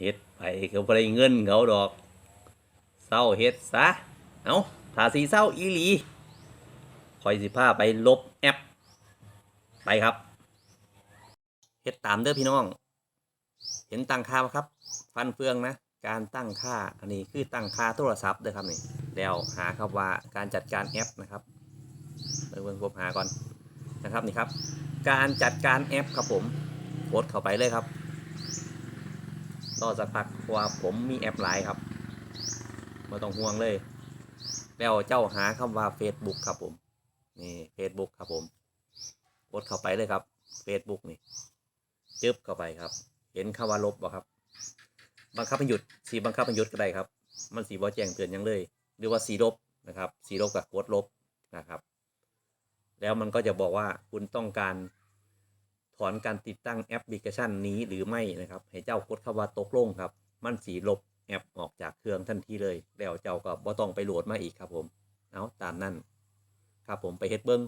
เฮ็ดไปก็บ่ได้เงินเขาดอกเศร้าเฮ็ดซะเอาถ้าสีเศร้าอีหลีคอยสิพาไปลบแอป ไปครับเฮ็ดตามเด้อพี่น้อง เห็นตั้งค่าครับ ฟันเฟืองนะ การตั้งค่าอันนี้คือตั้งค่าโทรศัพท์เด้อครับนี่แล้วหาครับว่าการจัดการแอปนะครับเบิ่งเบิ่งผมหาก่อนนะครับนี่ครับ การจัดการแอปครับผมกดเข้าไปเลยครับ รอสักพักเพราะว่าผมมีแอปหลายครับไม่ต้องห่วงเลย แล้วเจ้าหาคำว่า Facebook ครับผม นี่ Facebook ครับผมกดเข้าไปเลยครับ Facebook นี่จึ๊บเข้าไปครับ เห็นคำว่าลบบ่ครับ บังคับให้หยุดสีบังคับให้หยุดก็ได้ครับ มันสีบ่แจ้งเตือนยังเลย หรือว่าสีลบนะครับ สีลบกับกดลบนะครับ แล้วมันก็จะบอกว่าคุณต้องการ ถอนการติดตั้งแอปพลิเคชันนี้หรือไม่นะครับ ให้เจ้ากดคำว่าตกลงครับ มันสีลบแอปออกจากเครื่องทันทีเลย แล้วเจ้าก็บ่ต้องไปโหลดมาอีกครับผม เอาตามนั่นครับผมไปเฮ็ดเบิ้ง